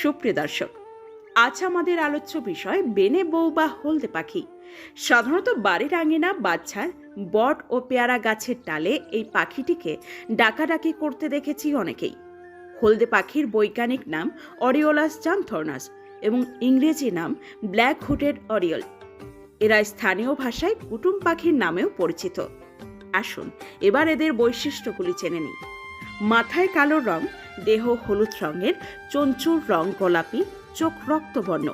সুপ্রিয় দর্শক, আজ আমাদের আলোচ্য বিষয় বেনে বউ বা হলদে পাখি। সাধারণত বাড়ির আঙিনা বাচ্চার বট ও পেয়ারা গাছের ডালে এই পাখিটিকে ডাকাডাকি করতে দেখেছি অনেকেই। হলদে পাখির বৈজ্ঞানিক নাম অরিওলাস জানথর্নাস এবং ইংরেজি নাম ব্ল্যাক হুটেড অরিওল। এরা স্থানীয় ভাষায় কুটুম পাখির নামেও পরিচিত। আসুন, এবার এদের বৈশিষ্ট্যগুলি জেনে নিই। মাথায় কালো রং দেহ হলুদ রঙের চঞ্চুর রং গোলাপি, চোখ রক্তবর্ণ।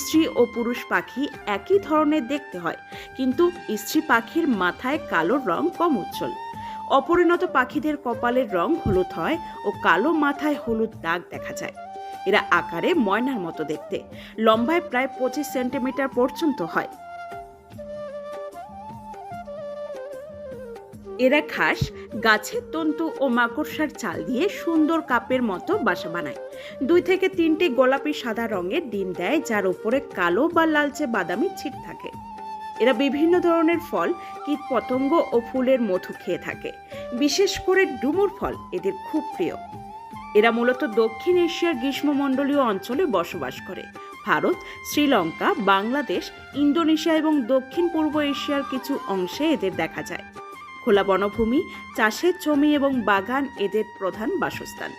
স্ত্রী ও পুরুষ পাখি একই ধরনের দেখতে হয়, কিন্তু স্ত্রী পাখির মাথায় কালো রং কম উজ্জ্বল। অপরিণত পাখিদের কপালের রং হলুদ হয় ও কালো মাথায় হলুদ দাগ দেখা যায়। এরা আকারে ময়নার মতো দেখতে, লম্বায় প্রায় পঁচিশ সেন্টিমিটার পর্যন্ত হয়। এরা খাস গাছের তন্তু ও মাকড়সার চাল দিয়ে সুন্দর কাপের মতো বাসা বানায়। দুই থেকে তিনটি গোলাপি সাদা রঙের ডিম দেয়, যার উপরে কালো বা লালচে বাদামি ছিট থাকে। এরা বিভিন্ন ধরনের ফল কীট পতঙ্গ ও ফুলের মধু খেয়ে থাকে। বিশেষ করে ডুমুর ফল এদের খুব প্রিয়। এরা মূলত দক্ষিণ এশিয়ার গ্রীষ্মমণ্ডলীয় অঞ্চলে বসবাস করে। ভারত, শ্রীলঙ্কা, বাংলাদেশ, ইন্দোনেশিয়া এবং দক্ষিণ পূর্ব এশিয়ার কিছু অংশে এদের দেখা যায়। খোলা বনভূমি, চাষের জমি এবং বাগান এদের প্রধান বাসস্থান।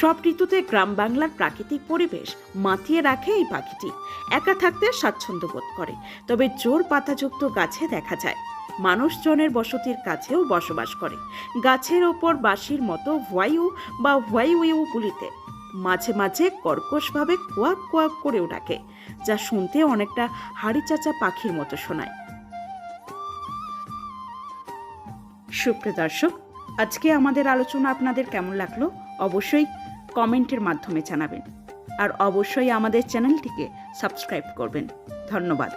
সব ঋতুতে গ্রাম বাংলার প্রাকৃতিক পরিবেশ মাতিয়ে রাখে এই পাখিটি। একা থাকতে স্বাচ্ছন্দ্য বোধ করে। তবে জোর পাতাযুক্ত গাছে দেখা যায়। মানুষজনের বসতির কাছেও বসবাস করে। গাছের ওপর বাঁশির মতো হোয়াইউ বা হোয়াইউইউ গুলিতে মাঝে মাঝে কর্কশভাবে কোয়াক কোয়াক করেও ডাকে, যা শুনতে অনেকটা হাড়ি চাচা পাখির মতো শোনায়। সুপ্রিয় দর্শক, আজকে আমাদের আলোচনা আপনাদের কেমন লাগল অবশ্যই কমেন্টের মাধ্যমে জানাবেন। আর অবশ্যই আমাদের চ্যানেলটিকে সাবস্ক্রাইব করবেন। ধন্যবাদ।